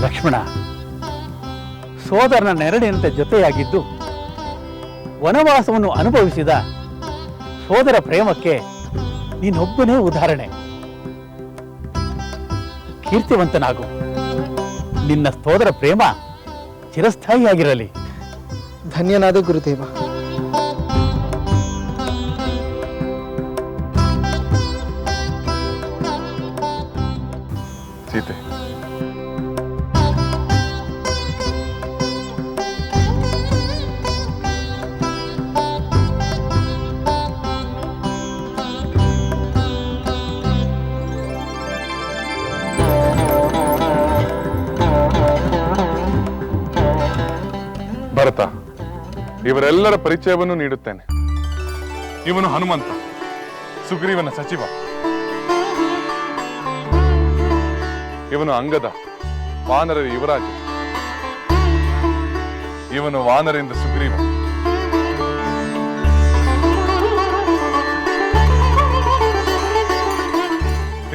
ಲಕ್ಷ್ಮಣ, ಸೋದರನ ನೆರಳಿನಂತೆ ಜೊತೆಯಾಗಿದ್ದು ವನವಾಸವನ್ನು ಅನುಭವಿಸಿದ ಸೋದರ ಪ್ರೇಮಕ್ಕೆ ನೀನೊಬ್ಬನೇ ಉದಾಹರಣೆ. ಕೀರ್ತಿವಂತನಾಗು. ನಿನ್ನ ಸೋದರ ಪ್ರೇಮ ಚಿರಸ್ಥಾಯಿಯಾಗಿರಲಿ. ಧನ್ಯನಾದ ಗುರುದೇವ. ಇವರೆಲ್ಲರ ಪರಿಚಯವನ್ನು ನೀಡುತ್ತೇನೆ. ಇವನು ಹನುಮಂತ, ಸುಗ್ರೀವನ ಸಚಿವ. ಇವನು ಅಂಗದ ವಾನರ ಯುವರಾಜ. ಇವನು ವಾನರಿಂದ ಸುಗ್ರೀವ.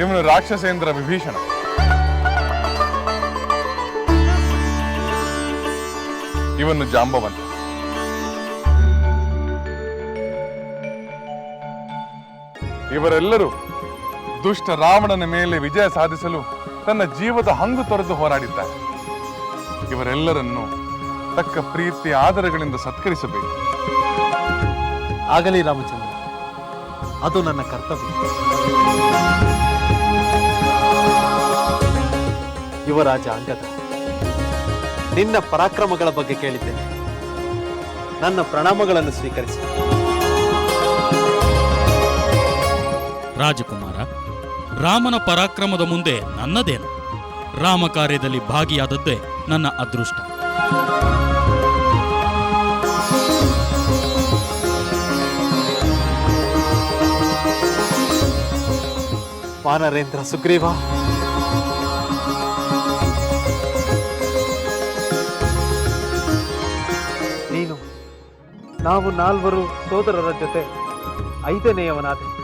ಇವನು ರಾಕ್ಷಸೇಂದ್ರ ವಿಭೀಷಣ. ಇವನು ಜಾಂಬವಂತ ಇವರೆಲ್ಲರೂ ದುಷ್ಟ ರಾವಣನ ಮೇಲೆ ವಿಜಯ ಸಾಧಿಸಲು ತನ್ನ ಜೀವದ ಹಂಗು ತೊರೆದು ಹೋರಾಡಿದ್ದಾರೆ. ಇವರೆಲ್ಲರನ್ನು ತಕ್ಕ ಪ್ರೀತಿ ಆದರಗಳಿಂದ ಸತ್ಕರಿಸಬೇಕು. ಆಗಲಿ ರಾಮಚಂದ್ರ, ಅದು ನನ್ನ ಕರ್ತವ್ಯ. ಯುವರಾಜ ಅಂಗದ, ನಿನ್ನ ಪರಾಕ್ರಮಗಳ ಬಗ್ಗೆ ಕೇಳಿದ್ದೇನೆ. ನನ್ನ ಪ್ರಣಾಮಗಳನ್ನು ಸ್ವೀಕರಿಸಿ. ರಾಜಕುಮಾರ, ರಾಮನ ಪರಾಕ್ರಮದ ಮುಂದೆ ನನ್ನದೇನು? ರಾಮ ಕಾರ್ಯದಲ್ಲಿ ಭಾಗಿಯಾದದ್ದೇ ನನ್ನ ಅದೃಷ್ಟ. ವಾನರೇಂದ್ರ ಸುಗ್ರೀವ. ನೀನು, ನಾವು ನಾಲ್ವರು ಸೋದರರ ಜೊತೆ ಐದನೆಯವನಾದೆ.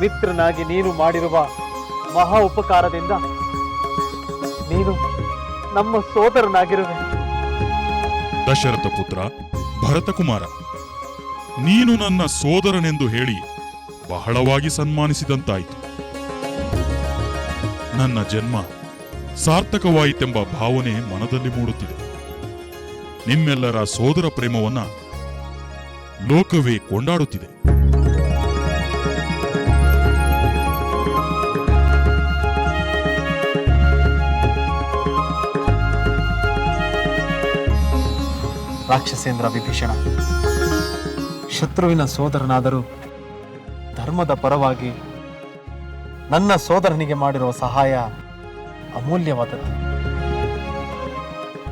ಮಿತ್ರನಾಗಿ ನೀನು ಮಾಡಿರುವ ಮಹಾ ಉಪಕಾರದಿಂದ ನೀನು ನಮ್ಮ ಸೋದರನಾಗಿರುವೆ. ದಶರಥ ಪುತ್ರ, ಭರತಕುಮಾರ, ನೀನು ನನ್ನ ಸೋದರನೆಂದು ಹೇಳಿ ಬಹಳವಾಗಿ ಸನ್ಮಾನಿಸಿದಂತಾಯಿತು. ನನ್ನ ಜನ್ಮ ಸಾರ್ಥಕವಾಯಿತೆಂಬ ಭಾವನೆ ಮನದಲ್ಲಿ ಮೂಡುತ್ತಿದೆ. ನಿಮ್ಮೆಲ್ಲರ ಸೋದರ ಪ್ರೇಮವನ್ನ ಲೋಕವೇ ಕೊಂಡಾಡುತ್ತಿದೆ. ರಾಕ್ಷಸೇಂದ್ರ ವಿಭೀಷಣ. ಶತ್ರುವಿನ ಸೋದರನಾದರೂ ಧರ್ಮದ ಪರವಾಗಿ ನನ್ನ ಸೋದರನಿಗೆ ಮಾಡಿರುವ ಸಹಾಯ ಅಮೂಲ್ಯವಾದದ್ದು.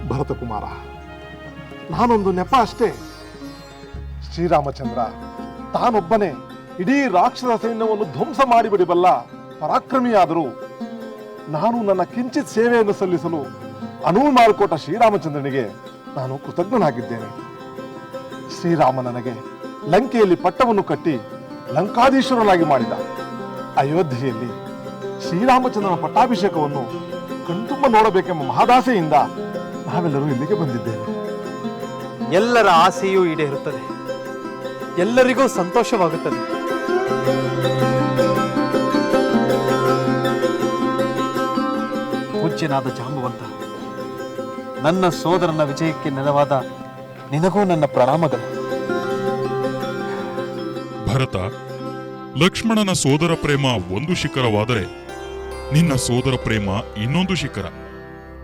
ಭರತಕುಮಾರ, ನಾನೊಂದು ನೆಪ ಅಷ್ಟೇ. ಶ್ರೀರಾಮಚಂದ್ರ, ತಾನೊಬ್ಬನೇ ಇಡೀ ರಾಕ್ಷಸ ಸೈನ್ಯವನ್ನು ಧ್ವಂಸ ಮಾಡಿಬಿಡಿಬಲ್ಲ ಪರಾಕ್ರಮಿಯಾದರೂ ನಾನು ನನ್ನ ಕಿಂಚಿತ್ ಸೇವೆಯನ್ನು ಸಲ್ಲಿಸಲು ಅನುವು ಮಾಡಿಕೊಟ್ಟ ಶ್ರೀರಾಮಚಂದ್ರನಿಗೆ ನಾನು ಕೃತಜ್ಞನಾಗಿದ್ದೇನೆ. ಶ್ರೀರಾಮ ನನಗೆ ಲಂಕೆಯಲ್ಲಿ ಪಟ್ಟವನ್ನು ಕಟ್ಟಿ ಲಂಕಾಧೀಶ್ವರನಾಗಿ ಮಾಡಿದ. ಅಯೋಧ್ಯೆಯಲ್ಲಿ ಶ್ರೀರಾಮಚಂದ್ರನ ಪಟ್ಟಾಭಿಷೇಕವನ್ನು ಕಣ್ತುಂಬ ನೋಡಬೇಕೆಂಬ ಮಹಾದಾಸೆಯಿಂದ ನಾವೆಲ್ಲರೂ ಇಲ್ಲಿಗೆ ಬಂದಿದ್ದೇವೆ. ಎಲ್ಲರ ಆಸೆಯೂ ಈಡೇರುತ್ತದೆ. ಎಲ್ಲರಿಗೂ ಸಂತೋಷವಾಗುತ್ತದೆ. ಪೂಜ್ಯನಾದ ಜಾಂಬವಂತ ನನ್ನ ಸೋದರನ ವಿಜಯಕ್ಕೆ ನೆರವಾದ ನಿನಗೂ ನನ್ನ ಪ್ರಣಾಮಗಳು. ಭರತ ಲಕ್ಷ್ಮಣನ ಸೋದರ ಪ್ರೇಮ ಒಂದು ಶಿಖರವಾದರೆ ನಿನ್ನ ಸೋದರ ಪ್ರೇಮ ಇನ್ನೊಂದು ಶಿಖರ.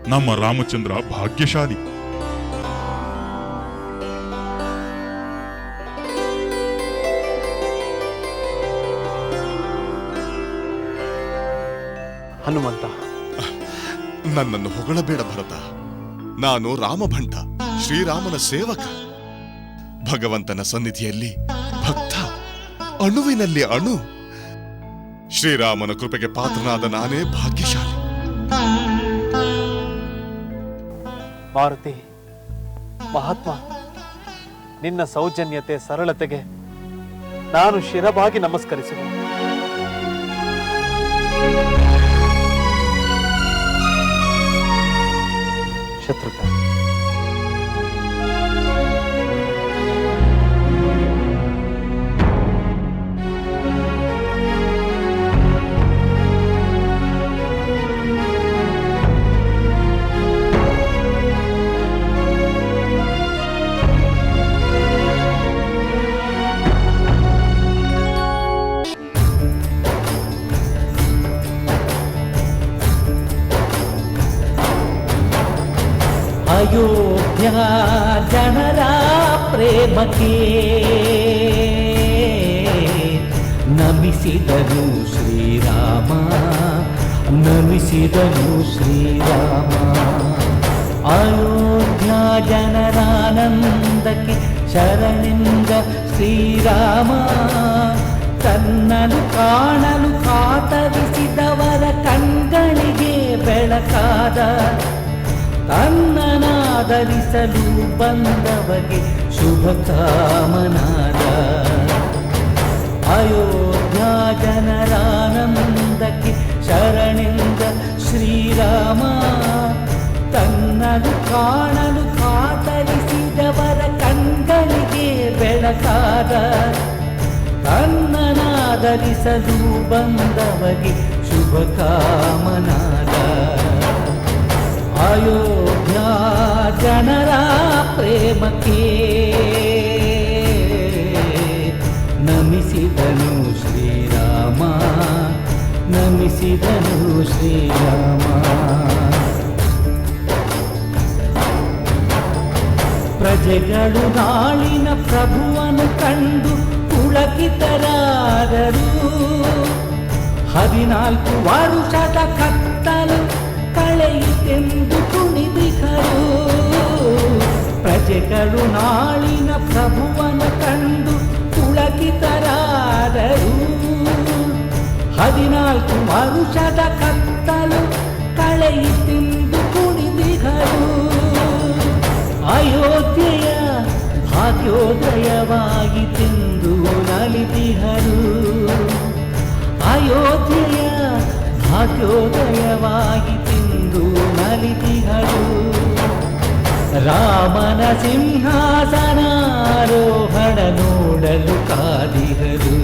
ನಮ್ಮ ರಾಮಚಂದ್ರ ಭಾಗ್ಯಶಾಲಿ. ಹನುಮಂತ. ನನ್ನನ್ನು ಹೊಗಳಬೇಡ ಭರತ. ನಾನು ರಾಮಭಂಟ, ಶ್ರೀರಾಮನ ಸೇವಕ. ಭಗವಂತನ ಸನ್ನಿಧಿಯಲ್ಲಿ ಭಕ್ತ, ಅಣುವಿನಲ್ಲಿ ಅಣು. ಶ್ರೀರಾಮನ ಕೃಪೆಗೆ ಪಾತ್ರನಾದ ನಾನೇ ಭಾಗ್ಯಶಾಲಿ. ಮಾರುತಿ, ಮಹಾತ್ಮ, ನಿನ್ನ ಸೌಜನ್ಯತೆ ಸರಳತೆಗೆ ನಾನು ಶಿರಬಾಗಿ ನಮಸ್ಕರಿಸುವೆ. नक्षत्र का ಅಯೋಧ್ಯ ಜನರ ಪ್ರೇಮಕ್ಕೆ ನಮಿಸಿದನು ಶ್ರೀರಾಮ ನಮಿಸಿದನು ಶ್ರೀರಾಮ. ಅಯೋಧ್ಯ ಜನರಾನಂದಕ್ಕೆ ಶರಣೆಂದ ಶ್ರೀರಾಮ ತನ್ನನು ಕಾಣಲು ಕಾತರಿಸಿದವರ ಕಣ್ಗಳಿಗೆ ಬೆಳಕಾದ ತನ್ನನಾದರಿಸಲು ಬಂದವಗೆ ಶುಭ ಕಾಮನಾದ ಅಯೋಧ್ಯ ಜನರಾನಂದಕ್ಕೆ ಶರಣಿಂದ ಶ್ರೀರಾಮ. ತನ್ನನು ಕಾಣಲು ಕಾತರಿಸಿದವರ ಕಂಗಳಿಗೆ ಬೆಳಕಾದ ತನ್ನನಾದರಿಸಲು ಬಂದವಗೆ ಶುಭ ಕಾಮನಾದ ಅಯೋಧ್ಯ ಜನರ ಪ್ರೇಮಕ್ಕೆ ನಮಿಸಿದನು ಶ್ರೀರಾಮ ನಮಿಸಿದನು ಶ್ರೀರಾಮ ಪ್ರಜೆಗಳು ನಾಳಿನ ಪ್ರಭುವನ್ನು ಕಂಡು ಪುಳಕಿತರಾದರು ಹದಿನಾಲ್ಕು ವರುಷದ ಕತ್ತಲು ಕಳೆಯಿತೆಂದು ಕುಣಿದಿಕರು ಪ್ರಜೆಗಳು ನಾಳಿನ ಪ್ರಭುವನ್ನು ಕಂಡು ಪುಳಕಿತರಾದರು ಹದಿನಾಲ್ಕು ವರುಷದ ಕತ್ತಲು ಕಳೆಯಿತೆಂದು ಕುಣಿದಿಗರು ಅಯೋಧ್ಯೆಯ ಭಾಗ್ಯೋದಯವಾಗಿತೆಂದು ನಲಿದಿಹರು ಅಯೋಧ್ಯೆಯ ಭಾಗ್ಯೋದಯವಾಗಿತೆಂದು ನಲಿದಿಹರು ರಾಮನ ಸಿಂಹಾಸನಾರೋಹಣ ನೋಡಲು ಕಾದಿಹರು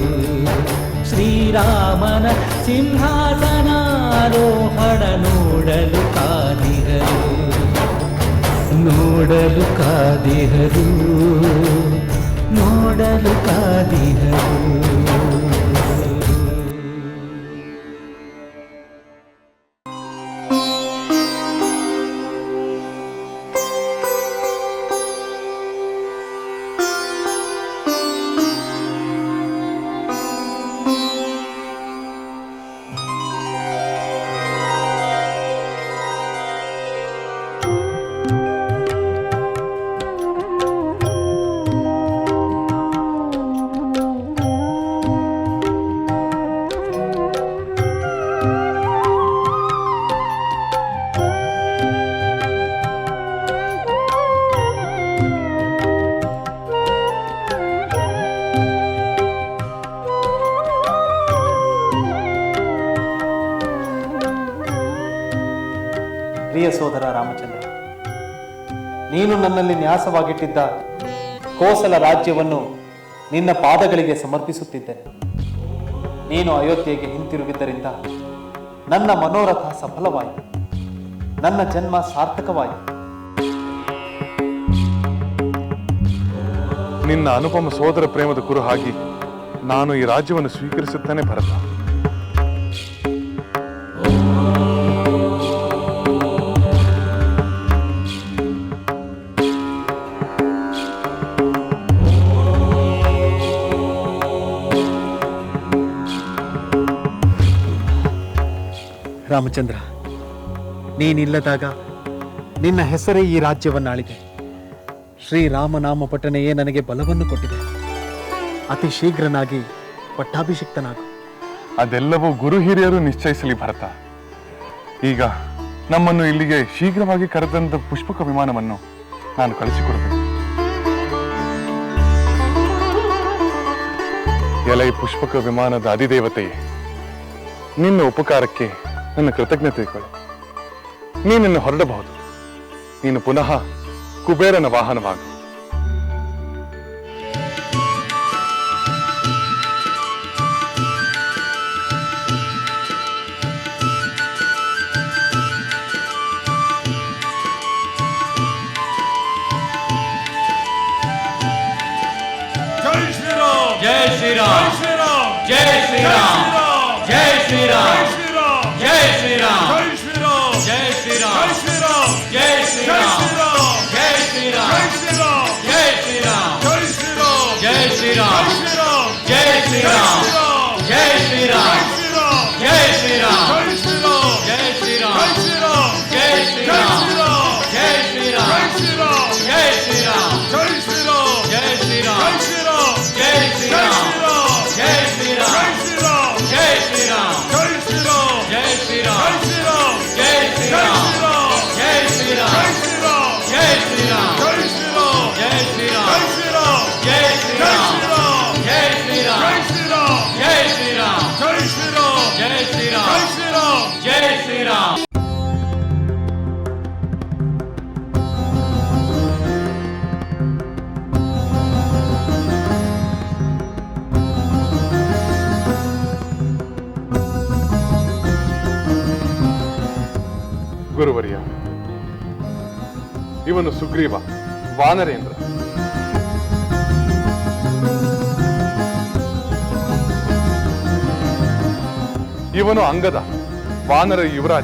ಶ್ರೀರಾಮನ ಸಿಂಹಾಸನಾರೋಹಣ ನೋಡಲು ಕಾದಿಹರು ನೋಡಲು ಕಾದಿಹರು ನೋಡಲು ಕಾದಿಹರು ಪ್ರಿಯ ಸೋದರ ರಾಮಚಂದ್ರ, ನೀನು ನನ್ನಲ್ಲಿ ನ್ಯಾಸವಾಗಿಟ್ಟಿದ್ದ ಕೋಸಲ ರಾಜ್ಯವನ್ನು ನಿನ್ನ ಪಾದಗಳಿಗೆ ಸಮರ್ಪಿಸುತ್ತಿದ್ದೇನೆ ನೀನು ಅಯೋಧ್ಯೆಗೆ ಹಿಂತಿರುಗಿದ್ದರಿಂದ ನನ್ನ ಮನೋರಥ ಸಫಲವಾಯಿತು. ನನ್ನ ಜನ್ಮ ಸಾರ್ಥಕವಾಯಿತು. ನಿನ್ನ ಅನುಪಮ ಸೋದರ ಪ್ರೇಮದ ಕುರುಹಾಗಿ ನಾನು ಈ ರಾಜ್ಯವನ್ನು ಸ್ವೀಕರಿಸುತ್ತೇನೆ ಭರತ. ರಾಮಚಂದ್ರ, ನೀನಿಲ್ಲದಾಗ ನಿನ್ನ ಹೆಸರೇ ಈ ರಾಜ್ಯವನ್ನಾಳಿದೆ. ಶ್ರೀರಾಮನಾಮ ಪಠನೆಯೇ ನನಗೆ ಬಲವನ್ನು ಕೊಟ್ಟಿದೆ. ಅತಿ ಶೀಘ್ರನಾಗಿ ಪಟ್ಟಾಭಿಷಿಕ್ತನಾಗು. ಅದೆಲ್ಲವೂ ಗುರು ಹಿರಿಯರು ನಿಶ್ಚಯಿಸಲಿ ಭರತ. ಈಗ ನಮ್ಮನ್ನು ಇಲ್ಲಿಗೆ ಶೀಘ್ರವಾಗಿ ಕರೆದಂತ ಪುಷ್ಪಕ ವಿಮಾನವನ್ನು ನಾನು ಕಳಿಸಿಕೊಡಬೇಕು ಎಲೈ ಪುಷ್ಪಕ ವಿಮಾನದ ಅಧಿದೇವತೆಯೇ, ನಿನ್ನ ಉಪಕಾರಕ್ಕೆ कृतज्ञते पुनः कुबेर वाहन जय श्री राम जय श्री राम जय श्री राम जय श्री राम ಇವನು ಸುಗ್ರೀವ ವಾನರೇಂದ್ರ. ಇವನು ಅಂಗದ ವಾನರ ಯುವರಾಜ.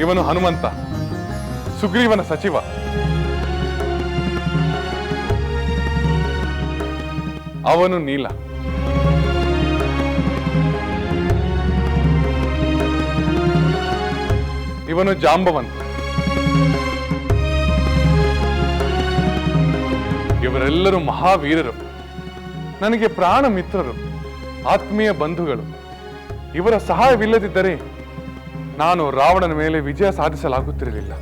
ಇವನು ಹನುಮಂತ ಸುಗ್ರೀವನ ಸಚಿವ. ಅವನು ನೀಲ. ಇವನು ಜಾಂಬವಂತ ಇವರೆಲ್ಲರೂ ಮಹಾವೀರರು. ನನಗೆ ಪ್ರಾಣ ಮಿತ್ರರು, ಆತ್ಮೀಯ ಬಂಧುಗಳು. ಇವರ ಸಹಾಯವಿಲ್ಲದಿದ್ದರೆ ನಾನು ರಾವಣನ ಮೇಲೆ ವಿಜಯ ಸಾಧಿಸಲಾಗುತ್ತಿರಲಿಲ್ಲ.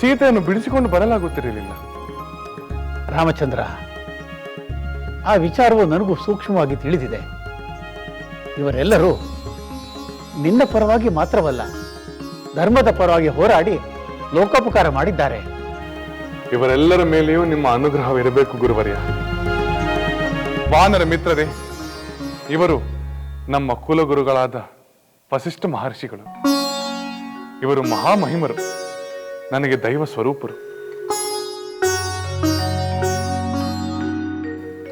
ಸೀತೆಯನ್ನು ಬಿಡಿಸಿಕೊಂಡು ಬರಲಾಗುತ್ತಿರಲಿಲ್ಲ. ರಾಮಚಂದ್ರ, ಆ ವಿಚಾರವು ನನಗೂ ಸೂಕ್ಷ್ಮವಾಗಿ ತಿಳಿದಿದೆ. ಇವರೆಲ್ಲರೂ ನಿನ್ನ ಪರವಾಗಿ ಮಾತ್ರವಲ್ಲ ಧರ್ಮದ ಪರವಾಗಿ ಹೋರಾಡಿ ಲೋಕೋಪಕಾರ ಮಾಡಿದ್ದಾರೆ. ಇವರೆಲ್ಲರ ಮೇಲೆಯೂ ನಿಮ್ಮ ಅನುಗ್ರಹವಿರಬೇಕು ಗುರುವರ್ಯ. ವಾನರ ಮಿತ್ರರೇ ಇವರು ನಮ್ಮ ಕುಲಗುರುಗಳಾದ ವಸಿಷ್ಠ ಮಹರ್ಷಿಗಳು. ಇವರು ಮಹಾಮಹಿಮರು ನನಗೆ ದೈವ ಸ್ವರೂಪರು.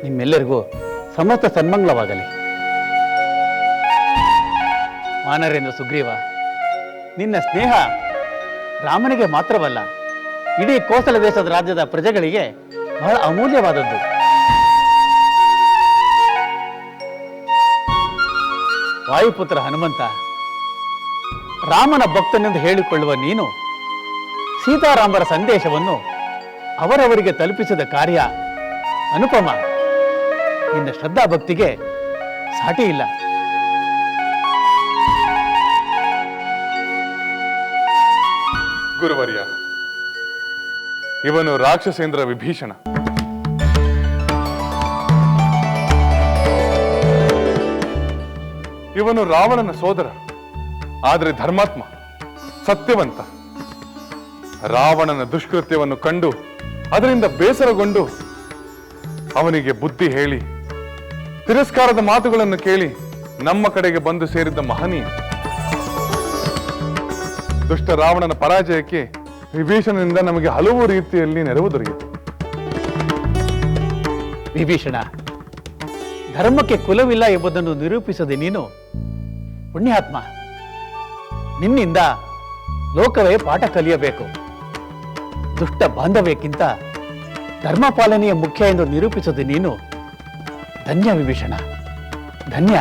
ನಿಮ್ಮೆಲ್ಲರಿಗೂ ಸಮಸ್ತ ಸನ್ಮಂಗಲವಾಗಲಿ. ಮಾನರೇಂದ್ರ ಸುಗ್ರೀವ ನಿನ್ನ ಸ್ನೇಹ ರಾಮನಿಗೆ ಮಾತ್ರವಲ್ಲ, ಇಡೀ ಕೋಸಲ ದೇಶದ ರಾಜ್ಯದ ಪ್ರಜೆಗಳಿಗೆ ಬಹಳ ಅಮೂಲ್ಯವಾದದ್ದು. ವಾಯುಪುತ್ರ ಹನುಮಂತ, ರಾಮನ ಭಕ್ತನೆಂದು ಹೇಳಿಕೊಳ್ಳುವ ನೀನು ಸೀತಾರಾಮರ ಸಂದೇಶವನ್ನು ಅವರವರಿಗೆ ತಲುಪಿಸಿದ ಕಾರ್ಯ ಅನುಪಮ. ನಿನ್ನ ಶ್ರದ್ಧಾ ಭಕ್ತಿಗೆ ಸಾಟಿ ಇಲ್ಲ ಗುರುವರ್ಯ. ಇವನು ರಾಕ್ಷಸೇಂದ್ರ ವಿಭೀಷಣ. ಇವನು ರಾವಣನ ಸೋದರ, ಆದರೆ ಧರ್ಮಾತ್ಮ ಸತ್ಯವಂತ. ರಾವಣನ ದುಷ್ಕೃತ್ಯವನ್ನು ಕಂಡು, ಅದರಿಂದ ಬೇಸರಗೊಂಡು ಅವನಿಗೆ ಬುದ್ಧಿ ಹೇಳಿ, ತಿರಸ್ಕಾರದ ಮಾತುಗಳನ್ನು ಕೇಳಿ ನಮ್ಮ ಕಡೆಗೆ ಬಂದು ಸೇರಿದ್ದ ಮಹನೀಯ ದುಷ್ಟ ರಾವಣನ ಪರಾಜಯಕ್ಕೆ ವಿಭೀಷಣನಿಂದ ನಮಗೆ ಹಲವು ರೀತಿಯಲ್ಲಿ ನೆರವು ದೊರೆಯಿತು. ವಿಭೀಷಣ, ಧರ್ಮಕ್ಕೆ ಕುಲವಿಲ್ಲ ಎಂಬುದನ್ನು ನಿರೂಪಿಸದೆ ನೀನು ಪುಣ್ಯಾತ್ಮ. ನಿನ್ನಿಂದ ಲೋಕವೇ ಪಾಠ ಕಲಿಯಬೇಕು. ದುಷ್ಟ ಬಾಂಧವ್ಯಕ್ಕಿಂತ ಧರ್ಮ ಪಾಲನೆಯ ಮುಖ್ಯ ಎಂದು ನಿರೂಪಿಸದೆ ನೀನು ಧನ್ಯ ವಿಭೀಷಣ. ಧನ್ಯ.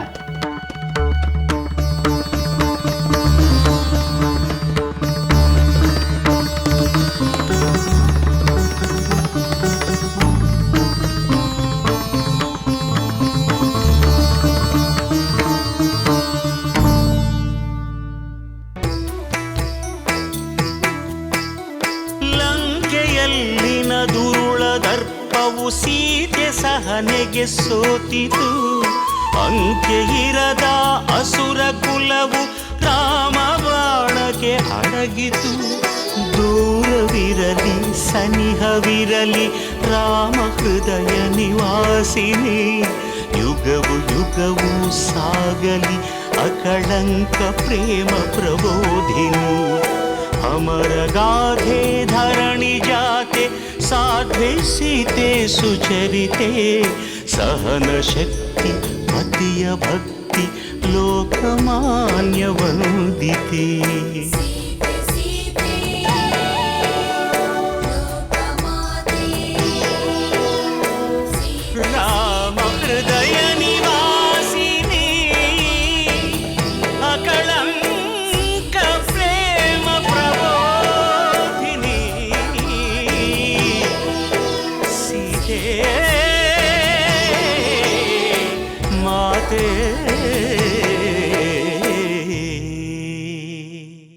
ಸೋತಿತು. ಅಂಕೆ ಇರದ ಅಸುರ ಕುಲವು ರಾಮ ಬಾಣಕ್ಕೆ ಅಡಗಿತು. ದೂರವಿರಲಿ, ಸನಿಹವಿರಲಿ, ರಾಮ ಹೃದಯ ನಿವಾಸಿನಿ. ಯುಗವು ಯುಗವು ಸಾಗಲಿ, ಅಕಳಂಕ ಪ್ರೇಮ ಪ್ರಬೋಧಿನಿ. ಅಮರ ಗಾಧೆ ಧರಣಿ ಜಾತೆ ಸಾಧ್ವೆ ಸೀತೆ ಸುಚರಿತೆ. సహన శక్తి మతీయ భక్తి లోకమాన్య వందితే